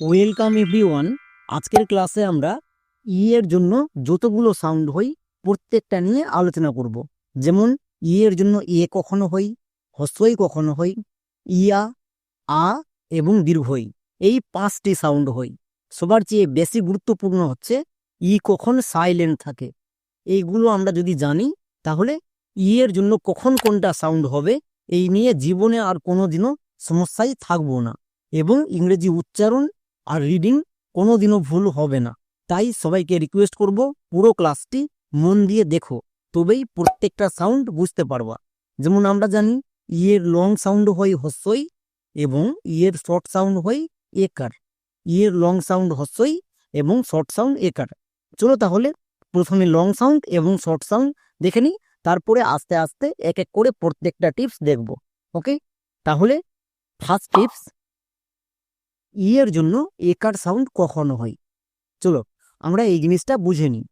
Welcome everyone. আজকের ক্লাসে আমরা ই এর জন্য যতগুলো সাউন্ড হই, প্রত্যেকটা নিয়ে আলোচনা করব। যেমন ই এর জন্য এ কখনো হই, হস্যই কখনো হই, ইয়া, আ এবং দীর্ঘই এই পাঁচটি সাউন্ড হই। সবার চেয়ে বেশি গুরুত্বপূর্ণ হচ্ছে ই কখন সাইলেন্ট থাকে। এইগুলো আমরা যদি জানি, তাহলে ই এর জন্য কখন কোনটা সাউন্ড হবে, এই নিয়ে জীবনে আর কোনোদিনও সমস্যায় থাকব না। এবং ইংরেজি উচ্চারণ আর রিডিং কোনোদিনও ভুল হবে না। তাই সবাইকে রিকোয়েস্ট করব, পুরো ক্লাসটি মন দিয়ে দেখো। তবেই প্রত্যেকটা সাউন্ড বুঝতে পারবা। যেমন আমরা জানি ইয়ের লং সাউন্ড হয় হস্যই এবং ইয়ের শর্ট সাউন্ড হয় একার। ইয়ের লং সাউন্ড হস্যই এবং শর্ট সাউন্ড একার। চলো তাহলে প্রথমে লং সাউন্ড এবং শর্ট সাউন্ড দেখে নিই, তারপরে আস্তে আস্তে এক এক করে প্রত্যেকটা টিপস দেখব। ওকে তাহলে ফার্স্ট টিপস ইয়ের জন্য একার সাউন্ড কখনো হয়। চলো, আমরা এই জিনিসটা বুঝে নিই।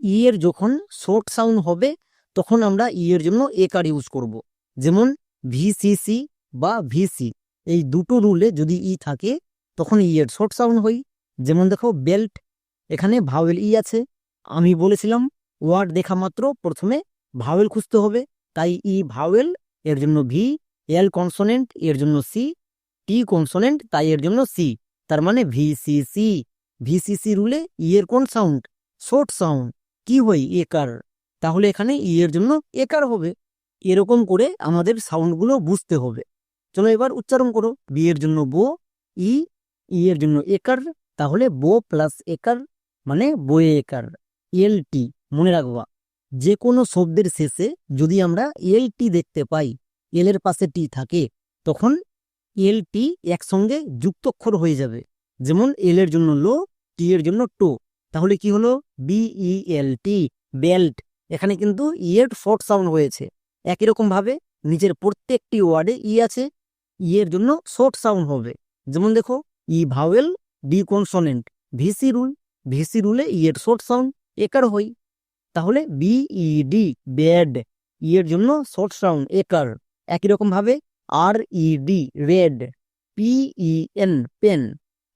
ই এর যখন শর্ট সাউন্ড হবে, তখন আমরা ই এর জন্য একার ইউজ করব। যেমন ভিসিসি বা ভিসি এই দুটো রুলে যদি ই থাকে, তখন ইয়ের শর্ট সাউন্ড হই যেমন দেখো বেল্ট এখানে ভাওয়েল ই আছে। আমি বলেছিলাম ওয়ার্ড দেখা মাত্র, প্রথমে ভাওয়েল খুঁজতে হবে। তাই ই ভাওয়েল এর জন্য ভি এল কনসোনেন্ট এর জন্য সি টি কনসোনেন্ট তাই এর জন্য সি তার মানে ভিসিসি ভিসিসি রুলে ই এর কোন সাউন্ড শর্ট সাউন্ড কি হই একার? তাহলে এখানে ই এর জন্য একার হবে। এরকম করে আমাদের সাউন্ডগুলো বুঝতে হবে। চলো এবার উচ্চারণ করো। বি এর জন্য বো ই ই এর জন্য একার, তাহলে বো প্লাস একার মানে বয়ে একার। এল টি মনে রাখবা। যে কোনো শব্দের শেষে যদি আমরা এল টি দেখতে পাই এল এর পাশে টি থাকে, তখন এল টি একসঙ্গে যুক্তক্ষর হয়ে যাবে। যেমন এল এর জন্য লো টি এর জন্য টো তাহলে কি হলো? বিই এল টি বেল্ট এখানে কিন্তু ই এর শর্ট সাউন্ড হয়েছে। একই রকম ভাবে নিচের প্রত্যেকটি ওয়ার্ডে ই আছে। ই এর জন্য শর্ট সাউন্ড হবে। যেমন দেখো E vowel D consonant VC rule VC রুলে E এর শর্ট সাউন্ড একার হই। তাহলে বিই ডি ব্যাড ই এর জন্য শর্ট সাউন্ড একার। একই রকম ভাবে R E D red P E N pen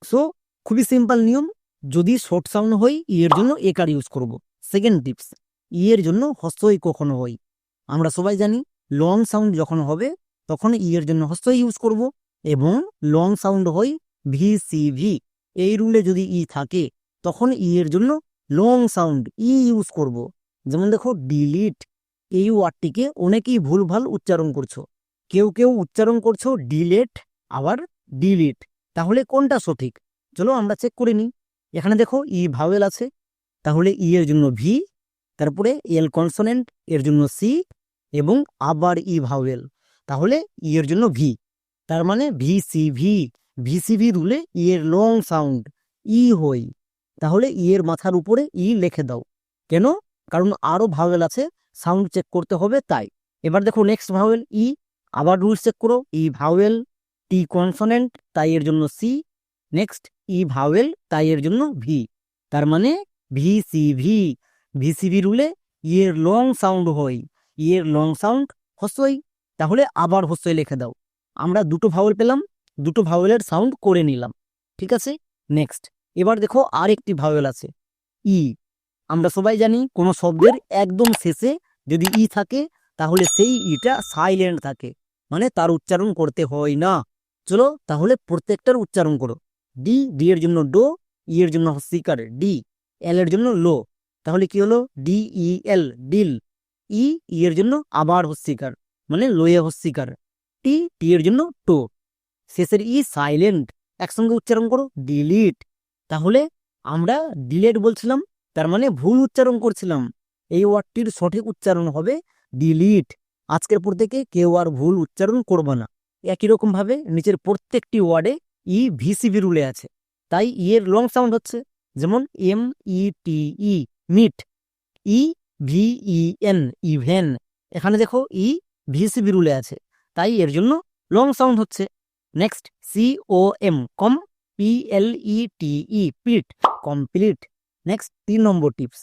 so খুবই সিম্পল নিয়ম। যদি শর্ট সাউন্ড হই ই এর জন্য একার ইউজ করব। সেকেন্ড টিপস ই এর জন্য হস্তই কখনো হই আমরা সবাই জানি লং সাউন্ড যখন হবে, তখন ই এর জন্য হস্তই ইউজ করব। এবং লং সাউন্ড হই ভি সি ভি এই রুলে যদি ই থাকে, তখন ই এর জন্য লং সাউন্ড ই ইউজ করব। যেমন দেখো ডিলিট এই ওয়ার্ডটিকে অনেকেই ভুলভাল উচ্চারণ করছ। কেউ কেউ উচ্চারণ করছ ডিলেট আবার ডিলিট তাহলে কোনটা সঠিক? চলো আমরা চেক করে নিই। এখানে দেখো ই ভাওয়েল আছে, তাহলে ই এর জন্য ভি তারপরে এল কনসোনেন্ট এর জন্য সি এবং আবার ই ভাওয়েল তাহলে ই এর জন্য ভি তার মানে V C V V C V রুলে E এর লং সাউন্ড ই হই, তাহলে ই এর মাথার উপরে ই লিখে দাও। কেন? কারণ আরও ভাওয়েল আছে সাউন্ড চেক করতে হবে, তাই। এবার দেখো নেক্সট ভাওয়েল ই আবার রুলস চেক করো ই ভাওয়েল টি কনসোনেন্ট তাই এর জন্য সি নেক্সট ই ভাওয়েল তাই এর জন্য ভি তার মানে ভি সি ভি ভিসিভি রুলে ইয়ের লং সাউন্ড হয় ইয়ের লং সাউন্ড হস্যই তাহলে আবার হস্যই লিখে দাও। আমরা দুটো ভাওয়েল পেলাম, দুটো ভাওয়েলের সাউন্ড করে নিলাম, ঠিক আছে? নেক্সট এবার দেখো আর একটি ভাওয়েল আছে ই আমরা সবাই জানি কোনো শব্দের একদম শেষে যদি ই থাকে, তাহলে সেই ইটা সাইলেন্ট থাকে। মানে তার উচ্চারণ করতে হয় না। চলো তাহলে প্রত্যেকটার উচ্চারণ করো। ডি ডি এর জন্য ডো ই এর জন্য হস্যিকার ডি এল এর জন্য লো। তাহলে কি হলো? ডি ই এল ডিল ই ই এর জন্য আবার হস্যিকার মানে লোয়ে হস্যিকার টি টি এর জন্য টো শেষের ই সাইলেন্ট একসঙ্গে উচ্চারণ করো ডিলিট তাহলে আমরা ডিলেট বলছিলাম, তার মানে ভুল উচ্চারণ করছিলাম। এই ওয়ার্ডটির সঠিক উচ্চারণ হবে ডিলিট আজকের পর থেকে কেউ আর ভুল উচ্চারণ করবে না। একই রকম ভাবে নিচের প্রত্যেকটি ওয়ার্ডে ই ভিসিবি রুলে আছে। তাই ই এর লং সাউন্ড হচ্ছে। যেমন M E T E, meet, E V E N even এখানে দেখো ই ভিসিবি রুলে আছে। তাই এর জন্য লং সাউন্ড হচ্ছে। Next C O M, com P L E T E, পিট, কমপ্লিট। নেক্সট তিন নম্বর টিপস।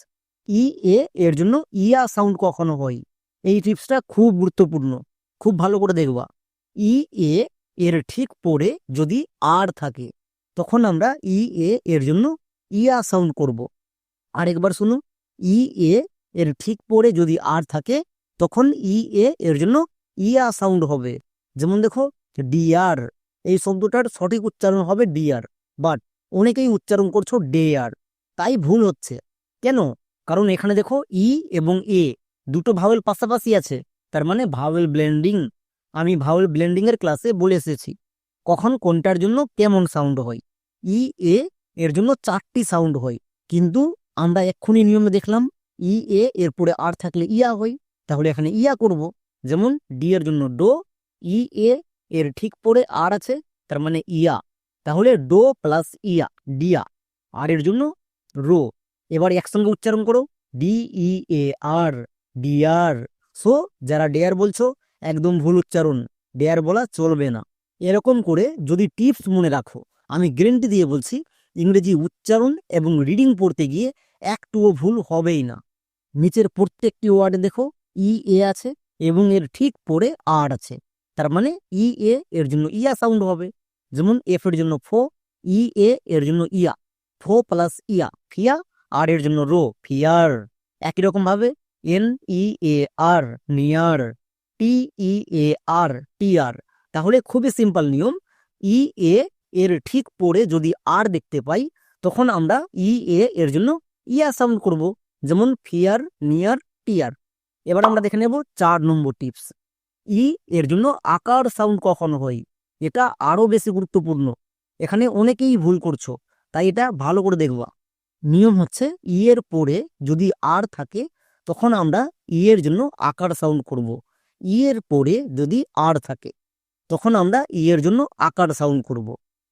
ই এ, এর জন্য ইয়া সাউন্ড কখনো হয়। এই টিপসটা খুব গুরুত্বপূর্ণ। খুব ভালো করে দেখবা। ই, এ, এর ঠিক পরে যদি আর থাকে, তখন আমরা ই, এ, এর জন্য ইয়া সাউন্ড করব। আরেকবার শুনুন। ই, এ, এর ঠিক পরে যদি আর থাকে, তখন ই, এ, এর জন্য ইয়া সাউন্ড হবে। যেমন দেখো, ডিয়ার এই শব্দটার সঠিক উচ্চারণ হবে ডিয়ার বাট অনেকেই উচ্চারণ করছ ডেয়ার তাই ভুল হচ্ছে। কেন? কারণ এখানে দেখো ই এবং এ। দুটো ভাওয়েল পাশাপাশি আছে। তার মানে ভাওয়েল ব্লেন্ডিং আমি ভাওয়েল ব্লেন্ডিং এর ক্লাসে বলে এসেছি। কখন কোনটার জন্য কেমন সাউন্ড হয়। ই, এ, এর জন্য চারটি সাউন্ড হয়। কিন্তু আমরা এক্ষুনি নিয়মে দেখলাম, ই, এ এর পরে আর থাকলে ইয়া হয়। তাহলে এখানে ইয়া করব। যেমন ডি এর জন্য ডো ই, এ, এর ঠিক পরে আর আছে, তার মানে ইয়া। তাহলে ডো প্লাস ইয়া ডিয়া আর এর জন্য রো এবার একসঙ্গে উচ্চারণ করো D E, A, R. Dear. So, যারা ডেয়ার বলছো, একদম ভুল উচ্চারণ। ডেয়ার বলা চলবে না। এরকম করে যদি টিপস মনে রাখো, আমি গ্যারেন্টি দিয়ে বলছি, ইংরেজি উচ্চারণ এবং রিডিং পড়তে গিয়ে একটুও ভুল হবেই না। নিচের প্রত্যেকটি ওয়ার্ডে দেখো, ই, এ আছে এবং এর ঠিক পরে আর আছে। তার মানে ই, এ এর জন্য ইয়া সাউন্ড হবে। যেমন, এফ এর জন্য ফো, ই, এ এর জন্য ইয়া। ফো প্লাস ইয়া, ফিয়া, আর এর জন্য রো, ফিয়ার। একই রকম ভাবে N E A R near T E A আর টি আর তাহলে খুবই সিম্পল নিয়ম। ই এ এর ঠিক পরে যদি আর দেখতে পাই, তখন আমরা ই এ এর জন্য ইয়া সাউন্ড করব। যেমন ফিয়ার নিয়ার টিয়ার এবার আমরা দেখে নেব চার নম্বর টিপস ই এর জন্য আকার সাউন্ড কখন হয়। এটা আরও বেশি গুরুত্বপূর্ণ। এখানে অনেকেই ভুল করছ, তাই এটা ভালো করে দেখবা। নিয়ম হচ্ছে ই এর পরে যদি আর থাকে তখন আমরা ই এর জন্য আকার সাউন্ড করব। ই এর পরে যদি আর থাকে, তখন আমরা ই এর জন্য আকার সাউন্ড করব।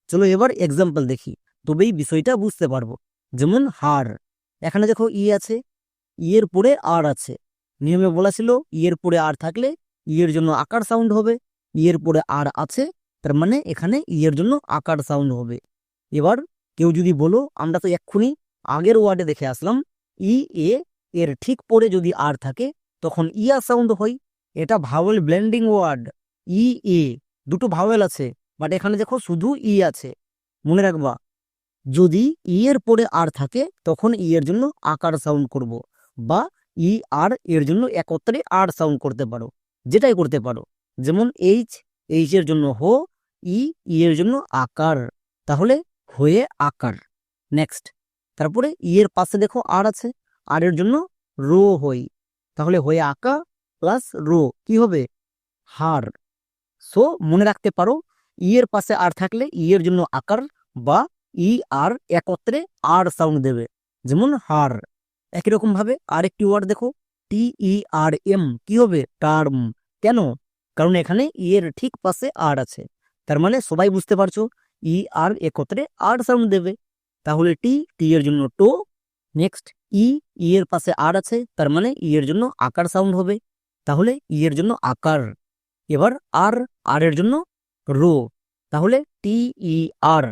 চলো এবার এক্সাম্পল দেখি, তবেই বিষয়টা বুঝতে পারব। যেমন হার, এখানে দেখো ই আছে ই এর পরে আর আছে। নিয়মে বলা ছিল ই এর পরে আর থাকলে ই এর জন্য আকার সাউন্ড হবে ই এর পরে আর আছে, তার মানে এখানে ই এর জন্য আকার সাউন্ড হবে। এবার কেউ যদি বলো, আমরা তো এক্ষুনি আগের ওয়ার্ডে দেখে আসলাম ই এ এর ঠিক পরে যদি আর থাকে, তখন ইয়া সাউন্ড হয়। এটা vowel blending word E A দুটো ভাওয়েল আছে বাট এখানে দেখো শুধু ই আছে। মনে রাখবা, যদি ই এর পরে আর থাকে, তখন ই এর জন্য আকার সাউন্ড করব, বা ই আর এর জন্য একত্রে আর সাউন্ড করতে পারো, যেটাই করতে পারো। যেমন এইচ এইচ এর জন্য হো ই ই এর জন্য আকার, তাহলে হয়ে আকার। নেক্সট তারপরে ই এর পাশে দেখো আর আছে। আর এর জন্য রো হই। তাহলে হয়ে আঁকা প্লাস রো, কি হবে? হার। সো মনে রাখতে পারো ই এর পাশে আর থাকলে ই এর জন্য আকার বা ই আর একত্রে আর সাউন্ড দেবে। যেমন হার। একই রকম ভাবে আরেকটি ওয়ার্ড দেখো টি ই আর এম কি হবে? টার্ম কেন? কারণ এখানে ই এর ঠিক পাশে আর আছে। তার মানে সবাই বুঝতে পারছ ই আর একত্রে আর সাউন্ড দেবে। তাহলে টি টি এর জন্য টো নেক্সট ই ই এর পাশে আর আছে, তার মানে ই এর জন্য আকার সাউন্ড হবে। তাহলে ই এর জন্য আকার। এবার আর আর এর জন্য রো। তাহলে টি, ই, আর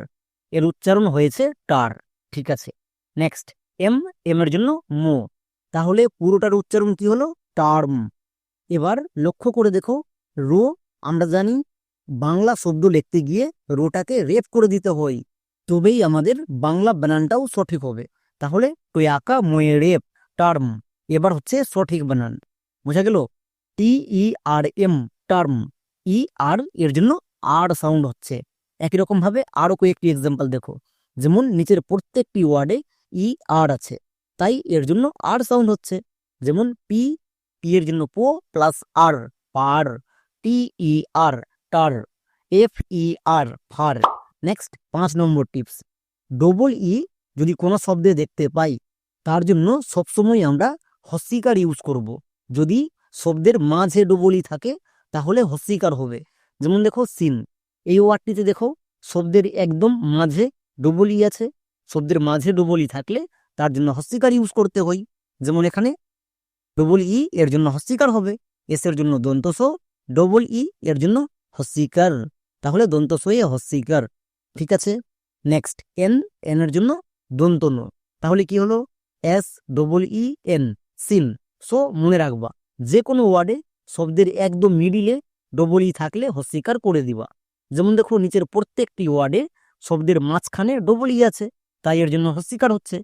এর উচ্চারণ হয়েছে টার। ঠিক আছে। নেক্সট এম এম এর জন্য মো। তাহলে পুরোটার উচ্চারণ কি হলো? টার্ম। এবার লক্ষ্য করে দেখো, রো আমরা জানি বাংলা শব্দ লিখতে গিয়ে রোটাকে রেপ করে দিতে হয়। তবেই আমাদের বাংলা বানানটাও সঠিক হবে। তাহলে টয়াকা ময়ে রেপ টার্ম। এবার হচ্ছে সঠিক বানান। বোঝা গেল? টি ই আর এম টার্ম। ই আর এর জন্য আর সাউন্ড হচ্ছে। একই রকম ভাবে আরও কয়েকটি এক্সাম্পল দেখো। যেমন নিচের প্রত্যেকটি ওয়ার্ডে ই আর আছে। তাই এর জন্য আর সাউন্ড হচ্ছে। যেমন পি পি এর জন্য পো প্লাস আর, পার। T E R tar. F E R far. Next পাঁচ নম্বর টিপস। ডবল ই যদি কোনো শব্দে দেখতে পাই, তার জন্য সবসময় আমরা হস্যিকার ইউজ করব। যদি শব্দের মাঝে ডবল থাকে, তাহলে হস্যিকার হবে। যেমন দেখো সিন, এই ওয়ার্ডটিতে দেখো শব্দের একদম মাঝে ডবল আছে। শব্দের মাঝে ডবল থাকলে তার জন্য হস্যিকার ইউজ করতে হয়। যেমন এখানে, ডবল ই এর জন্য হস্যিকার হবে। এস এর জন্য দন্তস ডবল ই এর জন্য হস্যিকার তাহলে দন্তস এ হস্যিকার ঠিক আছে? নেক্সট এন এন এর জন্য দন্তন তাহলে কি হলো? S double E N, seen. So, মনে রাখবা যে কোনো ওয়ার্ডে শব্দের একদম মিডিলে ডবল ই থাকলে হস্যিকার করে দিবা। যেমন দেখো, নিচের প্রত্যেকটি ওয়ার্ডে শব্দের মাঝখানে ডবল ই আছে, তাই এর জন্য হস্যিকার হচ্ছে।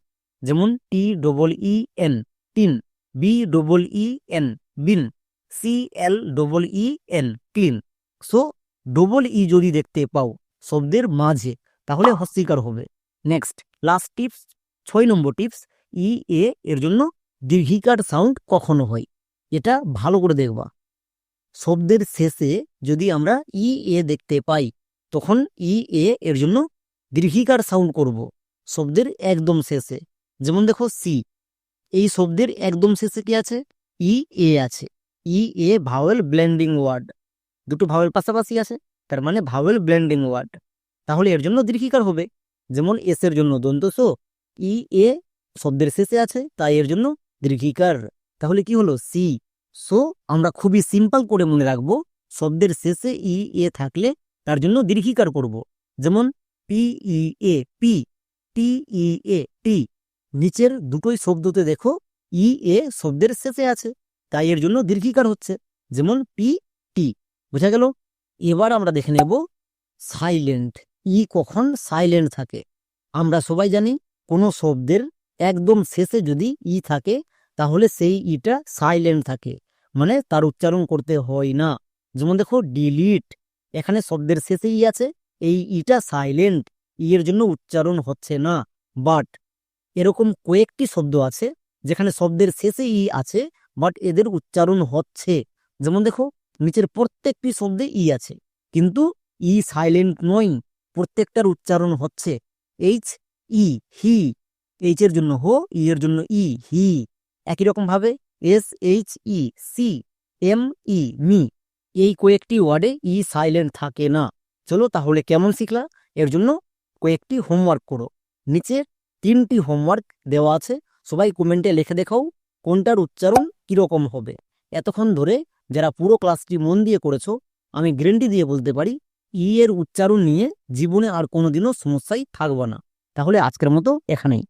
যেমন, T double E N, teen. B double E N, been. C L double E N, clean. So, double E যদি দেখতে পাও শব্দের মাঝে, তাহলে হস্যিকার হবে। নেক্সট। লাস্ট টিপস ছয় নম্বর টিপস ই এ এর জন্য দীর্ঘিকার সাউন্ড কখনো হয়। এটা ভালো করে দেখবা। শব্দের শেষে যদি আমরা ই এ দেখতে পাই, তখন ই এ এর জন্য দীর্ঘিকার সাউন্ড করব শব্দের একদম শেষে। যেমন দেখো সি এই শব্দের একদম শেষে কি আছে? ই এ আছে। E A vowel blending word দুটো ভাওয়েল পাশাপাশি আছে, তার মানে ভাওয়েল ব্লেন্ডিং ওয়ার্ড তাহলে এর জন্য দীর্ঘিকার হবে। যেমন এস এর জন্য দন্ত সো, ই, এ শব্দের শেষে আছে, তাই এর জন্য দীর্ঘিকার। তাহলে কি হলো? সি। সো, আমরা খুবই সিম্পল করে মনে রাখব, শব্দের শেষে ই, এ থাকলে তার জন্য দীর্ঘিকার করব। যেমন পি, ই, এ, পি, টি, ই, এ, টি। নিচের দুটোই শব্দতে দেখো, ই, এ শব্দের শেষে আছে, তাই এর জন্য দীর্ঘিকার হচ্ছে। যেমন পি, টি। বোঝা গেল? এবার আমরা দেখে নেব সাইলেন্ট। ই কখন সাইলেন্ট থাকে। আমরা সবাই জানি কোনো শব্দের একদম শেষে যদি ই থাকে, তাহলে সেই ইটা সাইলেন্ট থাকে। মানে তার উচ্চারণ করতে হয় না। যেমন দেখো ডিলিট এখানে শব্দের শেষে ই আছে, এই ইটা সাইলেন্ট ই এর জন্য উচ্চারণ হচ্ছে না। বাট এরকম কয়েকটি শব্দ আছে, যেখানে শব্দের শেষে ই আছে বাট এদের উচ্চারণ হচ্ছে। যেমন দেখো, নিচের প্রত্যেকটি শব্দে ই আছে, কিন্তু ই সাইলেন্ট নয়। প্রত্যেকটার উচ্চারণ হচ্ছে এইচ ই হি এইচ এর জন্য হো ই এর জন্য ই হি একই রকম ভাবে S H E C M E me এই কয়েকটি ওয়ার্ডে ই সাইলেন্ট থাকে না। চলো তাহলে কেমন শিখলা? এর জন্য কয়েকটি হোমওয়ার্ক করো। নিচে তিনটি হোমওয়ার্ক দেওয়া আছে। সবাই কমেন্টে লিখে দেখাও কোনটার উচ্চারণ কীরকম হবে। এতক্ষণ ধরে যারা পুরো ক্লাসটি মন দিয়ে করেছ, আমি গ্যারেন্টি দিয়ে বলতে পারি ই এর উচ্চারণ নিয়ে জীবনে আর কোনোদিনও সমস্যাই থাকবে না। তাহলে আজকের মতো এখানেই।